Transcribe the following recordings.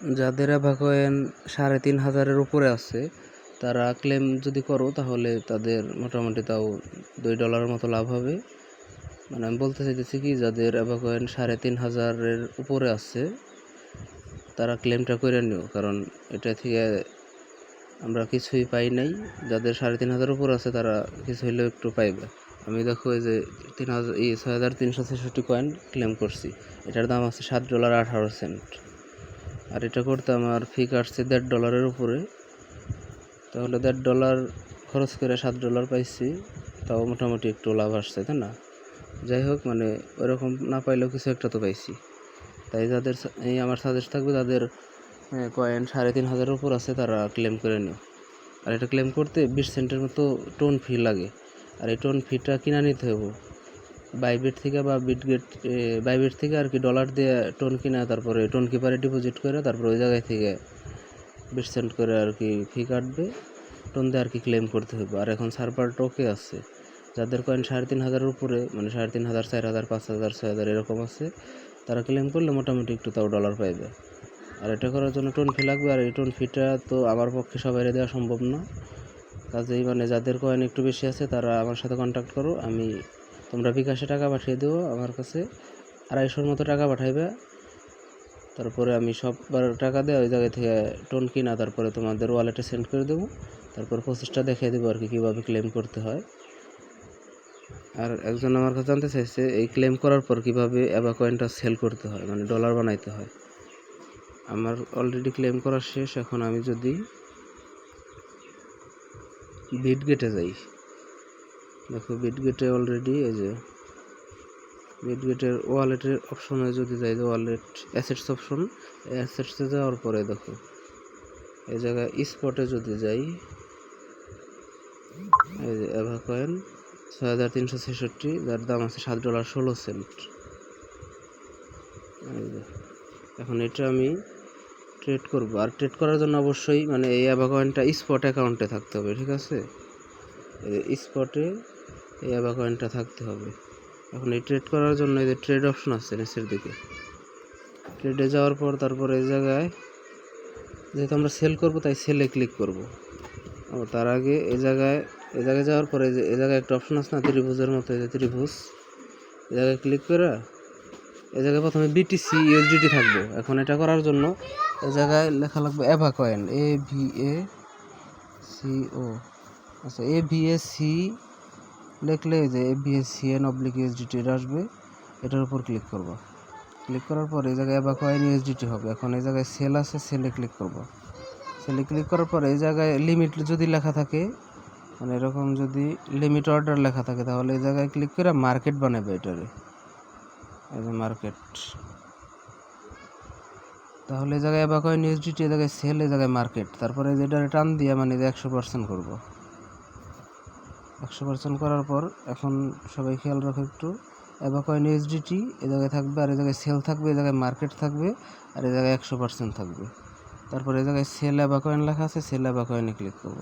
যাদের অ্যাভাকয়েন সাড়ে তিন হাজারের উপরে আছে, তারা ক্লেম যদি করো, তাহলে তাদের মোটামুটি তাও দুই ডলারের মতো লাভ হবে। মানে আমি বলতে চাইতেছি কি, যাদের অ্যাভাকয়েন সাড়ে তিন হাজারের উপরে আছে, তারা ক্লেমটা করে নিও, কারণ এটা থেকে আমরা কিছুই পাই নাই। যাদের সাড়ে তিন হাজার উপর আছে, তারা কিছু হইলেও একটু পাইবে। আমি দেখো এই যে তিন হাজার এই ছয় হাজার তিনশো ছেষট্টি কয়েন ক্লেম করছি, এটার দাম আছে সাত ডলার আঠারো সেন্ট আর এটা করতে আমার ফি কাটছে দেড় ডলারের উপরে। তাহলে দেড় ডলার খরচ করে সাত ডলার পাইছি, তাও মোটামুটি একটু লাভ আসছে, তাই না? যাই হোক মানে ওরকম না পাইলেও কিছু একটা তো পাইছি। তাই যাদের এই আমার সাজেস্ট থাকবে যাদের কয়েন সাড়ে তিন হাজারের উপর আছে, তারা ক্লেম করে নিও। আর এটা ক্লেম করতে বিশ সেন্টের মতো টোন ফি লাগে। আর এই টোন ফিটা কিনা নিতে হবে বাইবিট থেকে বা বিটগেট বাইবিট থেকে আর কি ডলার দিয়ে টোন কিনা, তারপরে টোন কিপারে ডিপোজিট করে, তারপরে ওই জায়গায় থেকে বিশ সেন্ট করে আর কি ফি কাটবে। টোন দিয়ে আর কি ক্লেম করতে হবে। আর এখন সার্ভার টোকে আছে। যাদের কয়েন সাড়ে তিন হাজারের উপরে মানে সাড়ে তিন হাজার, চার হাজার, পাঁচ হাজার, ছয় হাজার এরকম আছে, তারা ক্লেম করলে মোটামুটি একটু তাও ডলার পাইবে। আর এটা করার জন্য টোন ফি লাগবে। আর এই টোন ফিটা তো আমার পক্ষে সবাই দেওয়া সম্ভব না। কাজেই মানে যাদের কয়েন একটু বেশি আছে, তারা আমার সাথে কন্ট্যাক্ট করো। আমি তোমরা বিকাশে টাকা পাঠিয়ে দেবো আমার কাছে। আড়াইশোর মতো টাকা পাঠাইবে। তারপরে আমি সববার টাকা দেওয়া ওই জায়গা থেকে টোন কিনা, তারপরে তোমাদের ওয়ালেটে সেন্ড করে দেবো। তারপর প্রসেসটা দেখিয়ে দেবো আর কি, কীভাবে ক্লেম করতে হয়। আর একজন আমার কাছে জানতে চাইছে, এই ক্লেম করার পর কীভাবে অ্যাবা কয়েনটা সেল করতে হয় মানে ডলার বানাইতে হয়। আমার অলরেডি ক্লেম করা শেষ, এখন আমি যদি বিট গেটে যাই দেখো বিট গেটে অলরেডি এই যে বিট গেটের ওয়ালেটের অপশনে যদি যাই ওয়ালেট অ্যাসেটস অপশন অ্যাসেটসে যাওয়ার পরে দেখো, এই জায়গায় স্পটে যদি যাই, এই যে অ্যাভা কয়েন ছয় হাজার তিনশো ছেষট্টি, যার দাম আছে সাত ডলার ষোলো সেন্ট। এখন এটা আমি ট্রেড করব। আর ট্রেড করার জন্য অবশ্যই মানে এই অ্যাভা কয়েনটা স্পট অ্যাকাউন্টে থাকতে হবে, ঠিক আছে? স্পটে এই অ্যাভা কয়েনটা থাকতে হবে। এখন এই ট্রেড করার জন্য এই যে ট্রেড অপশন আছে নিচের দিকে। ট্রেডে যাওয়ার পর তারপরে এই জায়গায় যেহেতু আমরা সেল করব, তাই সেলে ক্লিক করব। তার আগে এই জায়গায় এই জায়গায় যাওয়ার পরে যে, এই জায়গায় একটা অপশন আছে না, ত্রিভুজের মতো, এই যে ত্রিভুজ। এই জায়গায় ক্লিক করে এই জায়গায় প্রথমে বিটিসি ইউএসডিটি থাকব। এখন এটা করার জন্য এই জায়গায় লেখা লাগবে Ava coin A V A C ও আচ্ছা এ ভি এ সি লিখলে এই যে A V A C N oblique USDT এটা আসবে, এটার উপর ক্লিক করব। ক্লিক করার পর এই জায়গায় অ্যাভা কয়েন ইউএসডিটি হবে। এখন এই জায়গায় সেল আছে সেলে ক্লিক করব। সেলে ক্লিক করার পর এই জায়গায় লিমিট যদি লেখা থাকে মানে এরকম যদি লিমিট অর্ডার লেখা থাকে, তাহলে এই জায়গায় ক্লিক করে মার্কেট বানাবে এটারে। এই যে মার্কেট তাহলে এই জায়গায় এবার কয়েন ইউএসডিটি এই জায়গায় সেল এই জায়গায় মার্কেট তারপরে যেটা টান দিয়ে মানে একশো পার্সেন্ট করব। একশো পার্সেন্ট করার পর এখন সবাই খেয়াল রাখো একটু। এবার কয়েন ইউএসডিটি এ জায়গায় থাকবে আর এই জায়গায় সেল থাকবে, এ জায়গায় মার্কেট থাকবে আর এ জায়গায় একশো পার্সেন্ট থাকবে। তারপর এই জায়গায় সেল অ্যাবা কয়েন লেখা আছে সেল অ্যাবা কয়েনে ক্লিক করব।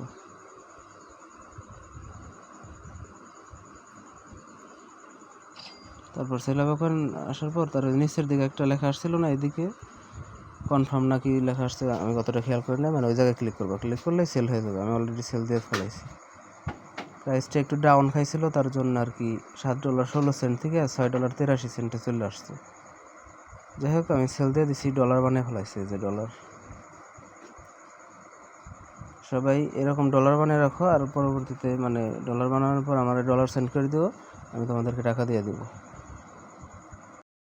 তারপর সেল অ্যাবা কয়েন আসার পর তার নিচের দিকে একটা লেখা আসছিল না, এদিকে কনফার্ম নাকি লেখা আসছে, আমি কতটা খেয়াল করি না মানে ওই জায়গায় ক্লিক করব। ক্লিক করলে সেল হয়ে যাবে, আমি অলরেডি সেল দিয়ে ফেলাইছি। প্রাইসটা একটু ডাউন খাইছিল, তার জন্য আর কি সাত ডলার ষোলো সেন্ট থেকে ছয় ডলার তেরাশি সেন্টে চলে আসছে। যাই হোক, আমি সেল দিয়ে দিছি ডলার বানিয়ে ফেলাইছি যে ডলার সবাই এরকম ডলার বানিয়ে রাখো, আর পরবর্তীতে মানে ডলার বানানোর পর আমার ডলার সেন্ড করে দিও, আমি তোমাদেরকে টাকা দিয়ে দেবো।